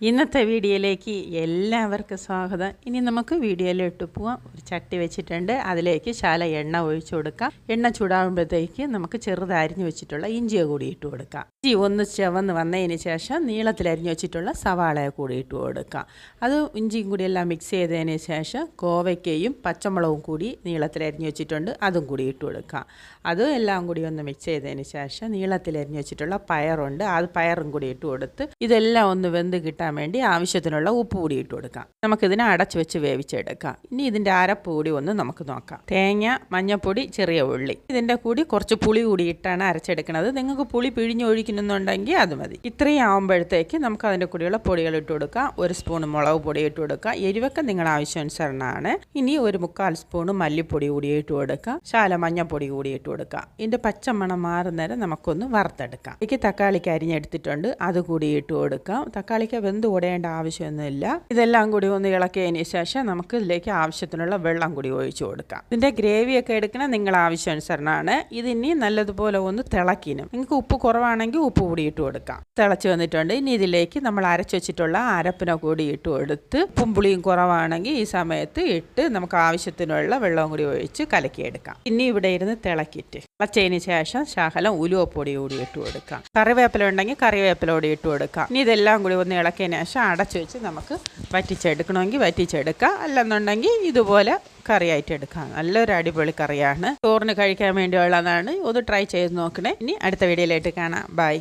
ഇന്നത്തെ വീഡിയോയിലേക്ക് എല്ലാവർക്കും സ്വാഗതം. ഇനി നമുക്ക് വീഡിയോയിലോട്ട് പോവാം. ഒരു ചട്ടി വെച്ചിട്ടുണ്ട്. അതിലേക്ക് ശാല എണ്ണ ഒഴിച്ചു കൊടുക്കാം. എണ്ണ ചൂടാകുമ്പോഴത്തേക്ക് നമുക്ക് ചെറുതരിഞ്ഞു വെച്ചിട്ടുള്ള ഇഞ്ചിയെ കൂടി ഇട്ട് കൊടുക്കാം. ഇഞ്ചി ഒന്ന് ചുവന്ന് വന്നതിന് ശേഷം നീളത്തിൽ അരിഞ്ഞു വെച്ചിട്ടുള്ള സവാളയെ കൂടി ഇട്ട് കൊടുക്കാം. അത് ഇഞ്ചിയും കൂടി എല്ലാം മിക്സ് ചെയ്തതിന് ശേഷം കോവയ്ക്കയും പച്ചമുളകും കൂടി നീളത്തിൽ അരിഞ്ഞു വെച്ചിട്ടുണ്ട്. അതും കൂടി ഇട്ട് കൊടുക്കാം. അത് എല്ലാം കൂടി ഒന്ന് മിക്സ് ചെയ്തതിന് ശേഷം നീളത്തിൽ അരിഞ്ഞു വെച്ചിട്ടുള്ള പയറുണ്ട്. അത് പയറും കൂടി ഇട്ട് കൊടുത്ത് ഇതെല്ലാം ഒന്ന് വെന്ത് കിട്ടാൻ വേണ്ടി ആവശ്യത്തിനുള്ള ഉപ്പ് കൂടി ഇട്ട് കൊടുക്കാം. നമുക്കിതിനെ അടച്ചു വെച്ച് വേവിച്ചെടുക്കാം. ഇനി ഇതിന്റെ അരപ്പ് കൂടി ഒന്ന് നമുക്ക് നോക്കാം. തേങ്ങ മഞ്ഞപ്പൊടി ചെറിയ ഉള്ളി. ഇതിന്റെ കൂടി കുറച്ച് പുളി കൂടി ഇട്ടാണ് അരച്ചെടുക്കുന്നത് നിങ്ങൾക്ക് പുളി പിഴിഞ്ഞ് ഒഴിക്കുന്നുണ്ടെങ്കിൽ അത് മതി. ഇത്രയും ആകുമ്പോഴത്തേക്ക് നമുക്ക് അതിന്റെ കൂടിയുള്ള പൊടികൾ ഇട്ട് കൊടുക്കാം. ഒരു സ്പൂൺ മുളക് പൊടി ഇട്ട് കൊടുക്കാം. എരിവൊക്കെ നിങ്ങളുടെ ആവശ്യാനുസരണമാണ്. ഇനി ഒരു മുക്കാൽ സ്പൂൺ മല്ലിപ്പൊടി കൂടി ഇട്ട് കൊടുക്കാം. ശാല മഞ്ഞപ്പൊടി കൂടി ഇട്ട് കൊടുക്കാം. ഇതിന്റെ പച്ചമണം മാറുന്നേരം നമുക്കൊന്ന് വറുത്തെടുക്കാം. എനിക്ക് തക്കാളിക്ക് അരിഞ്ഞെടുത്തിട്ടുണ്ട്. അത് കൂടി ഇട്ട് കൊടുക്കാം. തക്കാളിക്ക് വെന്ത് കൂടേണ്ട ആവശ്യമൊന്നുമില്ല. ഇതെല്ലാം കൂടി ഒന്ന് ഇളക്കിയതിന് ശേഷം നമുക്ക് ഇതിലേക്ക് ആവശ്യത്തിനുള്ള വെള്ളം കൂടി ഒഴിച്ചു കൊടുക്കാം. ഇതിന്റെ ഗ്രേവിയൊക്കെ എടുക്കണം നിങ്ങൾ ആവശ്യാനുസരണമാണ്. ഇതിനി നല്ലതുപോലെ ഒന്ന് തിളക്കിനും. നിങ്ങൾക്ക് ഉപ്പ് കുറവാണെങ്കിൽ ഉപ്പ് കൂടി ഇട്ട് കൊടുക്കാം. തിളച്ച് വന്നിട്ടുണ്ട്. ഇനി ഇതിലേക്ക് നമ്മൾ അരച്ചു വെച്ചിട്ടുള്ള അരപ്പിനെ കൂടി ഇട്ട് കൊടുത്ത് പുമ്പുളിയും പുളിയും കുറവാണെങ്കിൽ ഈ സമയത്ത് ഇട്ട് നമുക്ക് ആവശ്യത്തിനുള്ള വെള്ളം കൂടി ഒഴിച്ച് കലക്കിയെടുക്കാം. ഇനി ഇവിടെ ഇരുന്ന് തിളക്കിയിട്ട് തിളച്ചതിന് ശേഷം ശകലം ഉലുവപ്പൊടി കൂടി ഇട്ട് കൊടുക്കാം. കറിവേപ്പില ഉണ്ടെങ്കിൽ കറിവേപ്പില കൂടി ഇട്ട് കൊടുക്കാം. ഇനി ഇതെല്ലാം കൂടി ഒന്ന് ഇളക്കിയതിന് ശേഷം അടച്ചു വെച്ച് നമുക്ക് വറ്റിച്ചെടുക്കണമെങ്കിൽ വറ്റിച്ചെടുക്കാം. അല്ലെന്നുണ്ടെങ്കിൽ ഇതുപോലെ കറിയായിട്ട് എടുക്കാം. നല്ലൊരു അടിപൊളി കറിയാണ്. ചോറിന് കഴിക്കാൻ വേണ്ടിയുള്ളതാണ്. ഒന്ന് ട്രൈ ചെയ്ത് നോക്കണേ. ഇനി അടുത്ത വീഡിയോയിലായിട്ട് കാണാം. ബൈ